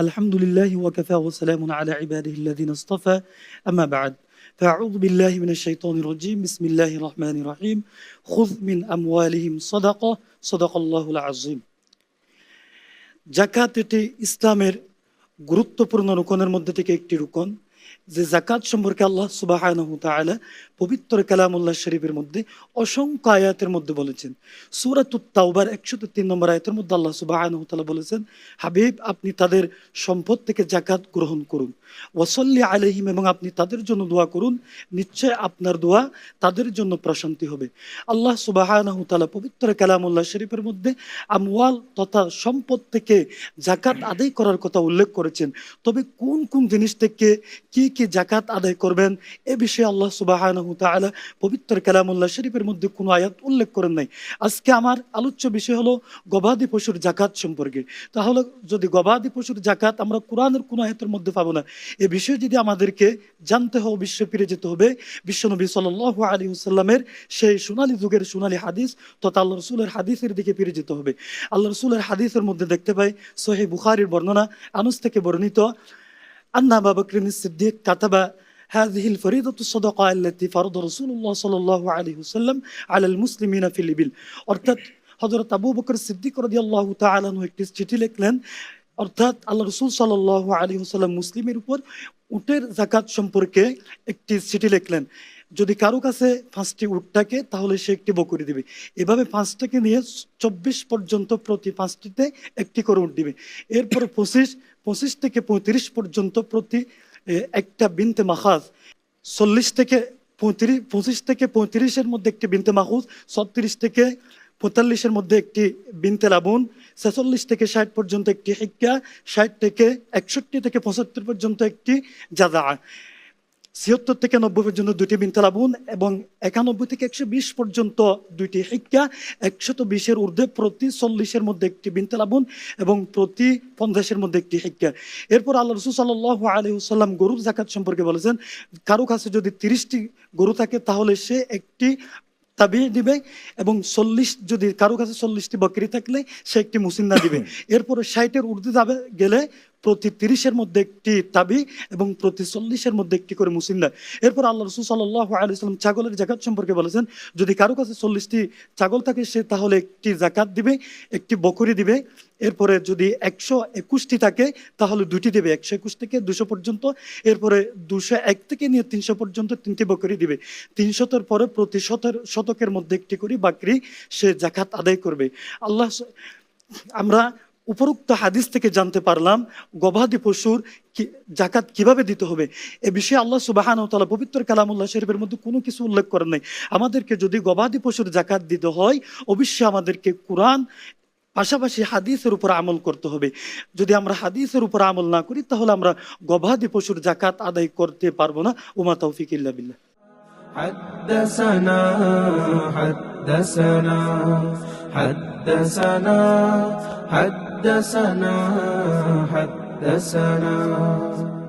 الحمد لله وكفى وسلام على عباده الذين اصطفى أما بعد فأعوذ بالله من الشيطان الرجيم بسم الله الرحمن الرحيم خذ من أموالهم صدقة صدق الله العظيم জাকাত এটি ইসলামের গুরুত্বপূর্ণ রুকনের মধ্যে থেকে একটি রুকন যে জাকাত সম্পর্কে আল্লাহ সুবাহ পবিত্র কালামুল্লাহ শরীফের মধ্যে অসংখ্য আয়াতের মধ্যে বলেছেন। সুরাতুত তাওবার একশো তিন নম্বর আয়াতের মধ্যে আল্লাহ সুবাহ বলেছেন, হাবিব, আপনি তাদের সম্পদ থেকে জাকাত গ্রহণ করুন। ওসল্লি আলহিম এবং আপনি তাদের জন্য দোয়া করুন। নিশ্চয় আপনার দোয়া তাদের জন্য প্রশান্তি হবে। আল্লাহ সুবাহ পবিত্র কালামুল্লাহ শরীফের মধ্যে আমওয়াল তথা সম্পদ থেকে জাকাত আদায় করার কথা উল্লেখ করেছেন। তবে কোন কোন জিনিস থেকে কি কি জাকাত আদায় করবেন, এ বিষয়ে আল্লাহ সুবাহ পবিত্র কালামুল্লাহ শরীফের মধ্যে কোনো আয়াত উল্লেখ করেন নাই। আজকে আমার আলোচ্য বিষয় হলো গবাদি পশুর জাকাত সম্পর্কে। তাহলে যদি গবাদি পশুর জাকাত আমরা কোরআনের কোনো আয়াতের মধ্যে পাবো না, এ বিষয়ে যদি আমাদেরকে জানতে হবে, বিশ্ব ফিরে যেতে হবে বিশ্বনবী সাল আলী হুসাল্লামের সেই সোনালী যুগের সোনালী হাদিস, তথা আল্লাহ রসুলের হাদিসের দিকে ফিরে যেতে হবে। আল্লাহ রসুলের হাদিসের মধ্যে দেখতে পাই সোহে বুখারির বর্ণনা আনুস থেকে বর্ণিত আন্না বাবকরিন সিদ্দিক কাতাবা هذه الفريضة الصدقة التي فرض رسول الله صلى الله عليه وسلم على المسلمين في الإبل অর্থাৎ হযরত আবু বকর সিদ্দিক রাদিয়াল্লাহু তাআলা একটি চিঠি লিখলেন অর্থাৎ আল্লাহ রসুল সাল্লাহ আলী হুসাল্লাম মুসলিমের উপর উটের জাকাত সম্পর্কে একটি চিঠি লিখলেন যদি কারও কাছে পাঁচটি উট থাকে, তাহলে সে একটি বকরি দিবে। এভাবে পাঁচটাকে নিয়ে চব্বিশ পর্যন্ত প্রতি পাঁচটিতে একটি করে উট দিবে। এরপর পঁচিশ পঁচিশ থেকে পঁয়ত্রিশ পর্যন্ত প্রতি একটা বিনতে মাখাজ। চল্লিশ থেকে পঁয়ত্রিশ, পঁচিশ থেকে পঁয়ত্রিশের মধ্যে একটি বিনতে মাহুজ ছত্রিশ থেকে পঁয়তাল্লিশের মধ্যে একটি বিনতে লাবুন ছেচল্লিশ থেকে ষাট পর্যন্ত একটি হিক্কা, ষাট থেকে একষট্টি থেকে পঁচাত্তর পর্যন্ত একটি জাদা ছিয়াত্তর থেকে নব্বই পর্যন্ত দুটি বিনতালাবুন এবং একানব্বই থেকে একশো বিশ পর্যন্ত দুইটি শিক্ষা একশত বিশের ঊর্ধ্বে প্রতি চল্লিশের মধ্যে একটি বিনতালাবুন এবং প্রতি পঞ্চাশের মধ্যে একটি শিক্ষা এরপর আল্লাহ রসুল সাল্লাহ আলহিহাল্লাম গরুর জাকাত সম্পর্কে বলেছেন কারও কাছে যদি তিরিশটি গরু থাকে তাহলে সে একটি তাবি দিবে এবং চল্লিশ যদি কারও কাছে চল্লিশটি বকরি থাকলে সে একটি মুসিন্দা দিবে। এরপরে ষাটের ঊর্ধ্বে যাবে গেলে প্রতি তিরিশের মধ্যে একটি তাবি এবং প্রতি চল্লিশের মধ্যে একটি করে মুসিন্দা এরপর আল্লাহ রসুল সাল্লাহ আলিয়াল্লাম ছাগলের জাকাত সম্পর্কে বলেছেন, যদি কারও কাছে চল্লিশটি ছাগল থাকে, সে তাহলে একটি জাকাত দিবে, একটি বকরি দিবে। এরপরে যদি একশো একুশটি থাকে, তাহলে দুটি দেবে, একশো একুশ থেকে দুশো পর্যন্ত। এরপরে দুশো এক থেকে নিয়ে তিনশো পর্যন্ত তিনটি বকরি দিবে। তিনশতের পরে প্রতি শতের, শতকের মধ্যে একটি করে বাকরি সে জাকাত আদায় করবে। আল্লাহ আমরা উপরোক্ত হাদিস থেকে জানতে পারলাম গবাদি পশুর জাকাত কিভাবে দিতে হবে এ বিষয়ে আল্লাহ সুবাহান তালা পবিত্র কালামুল্লাহ শরীফের মধ্যে কোনো কিছু উল্লেখ করেন নাই আমাদেরকে যদি গবাদি পশুর জাকাত দিতে হয় অবশ্যই আমাদেরকে কোরআন পাশাপাশি হাদিসের উপর আমল করতে হবে যদি আমরা হাদিসের উপর আমল না করি তাহলে আমরা গবাদি পশুর জাকাত আদায় করতে পারবো না উমা তৌফিক ইল্লা বিল্লাহ حدثنا حدثنا حدثنا حدثنا حدثنا.